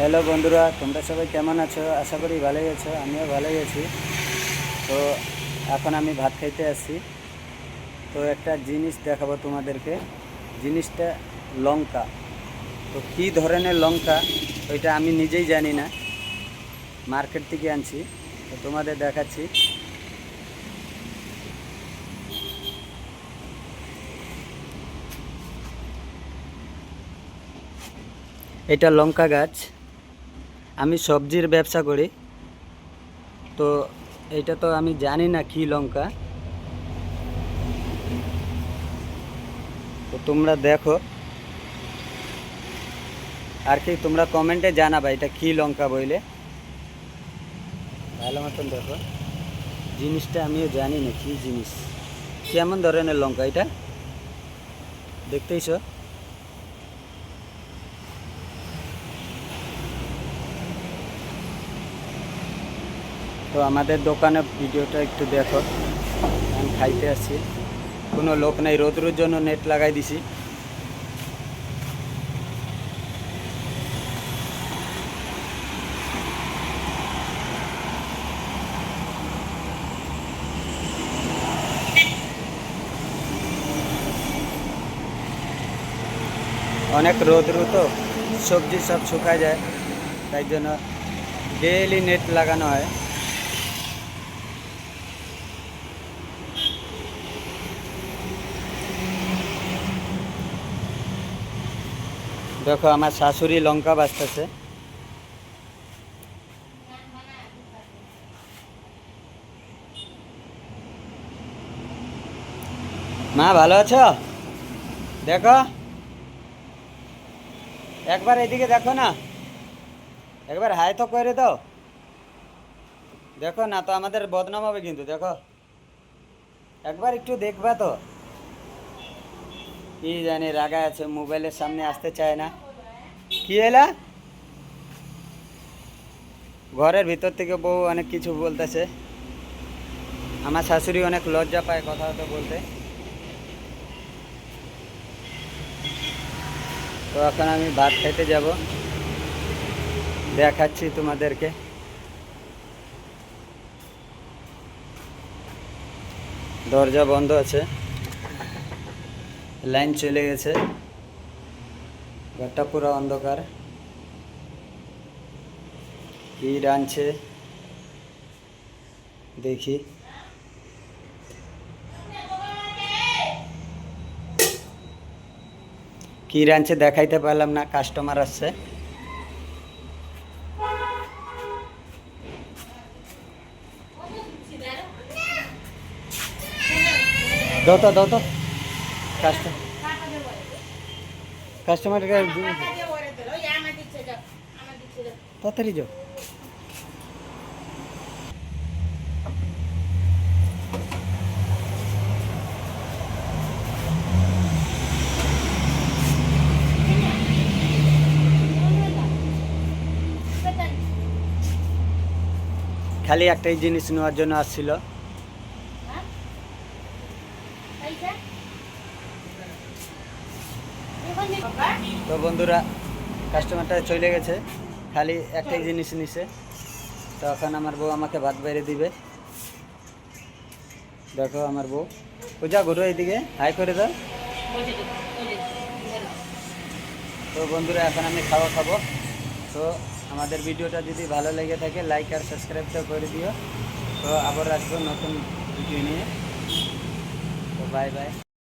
Hello বন্ধুরা, তোমরা সবাই কেমন আছো? আশা করি ভালোই আছো, আমিও ভালোই আছি। তো এখন আমি ভাত খাইতে আসছি। তো একটা জিনিস দেখাবো তোমাদেরকে। জিনিসটা লঙ্কা। তো কী ধরনের লঙ্কা, ওইটা আমি নিজেই জানি না। মার্কেট থেকে আনছি, তো তোমাদের দেখাচ্ছি। এটা লঙ্কা গাছ। আমি সবজির ব্যবসা করি। তো এটা তো আমি জানি না কি লঙ্কা। তো তোমরা দেখো। আর কি, তোমরা কমেন্টে জানাবা এটা কি লঙ্কা বইলে। ভালো মতন দেখো। জিনিসটা আমিও জানি না কি জিনিস। কেমন ধরনের লঙ্কা এটা? দেখতেইছো? তো আমাদের দোকানে ভিডিওটা একটু দেখো। আমি খাইতে আসছি। কোনো লোক নেই, রোদ্রুর জন্য নেট লাগাই দিছি। অনেক রোদ্রু তো, সবজি সব শুকায় যায়। তাই জন্য ডেইলি নেট লাগানো হয়। দেখো, আমার শাশুড়ি লঙ্কা বাঁচতেছে। মা, ভালো আছো? দেখো। একবার এদিকে দেখো না। একবার হাই তো করে দাও। দেখো না তো আমাদের বদনাম হবে কিন্তু, দেখো। একবার একটু দেখবা তো। কি জানি রাগা আছে, মোবাইলের সামনে আসতে চায় না। কি এলা ঘরের ভিতর থেকে বউ অনেক কিছু বলতেছে। আমার শাশুড়ি অনেক লজ্জা পায় কথা হতো বলতে। তো এখন আমি ভাত খেতে যাব। দেখাচ্ছি তোমাদেরকে। দরজা বন্ধ আছে। লাইন চলে গেছে। ঘরটা পুরো অন্ধকার। কি রাঁধছে দেখি। কি রাঁধছে দেখাইতে পারলাম না কাস্টমার আসছে। দাও তো দাও তো। কাস্টমার তাড়াতাড়ি যাও খালি একটাই জিনিস নেওয়ার জন্য আসছিল। তো বন্ধুরা কাস্টমারটা চলে গেছে, খালি একটাই জিনিস নিছে। তো এখন আমার বউ আমাকে ভাত বাইরে দিবে। দেখো আমার বউ। পূজা, ঘুরো এইদিকে হাই করে দাও। তো বন্ধুরা, এখন আমি খাওয়া খাব। তো আমাদের ভিডিওটা যদি ভালো লেগে থাকে লাইক আর সাবস্ক্রাইবটা করে দিও। তো আবার আসব নতুন ভিডিও নিয়ে। তো বাই বাই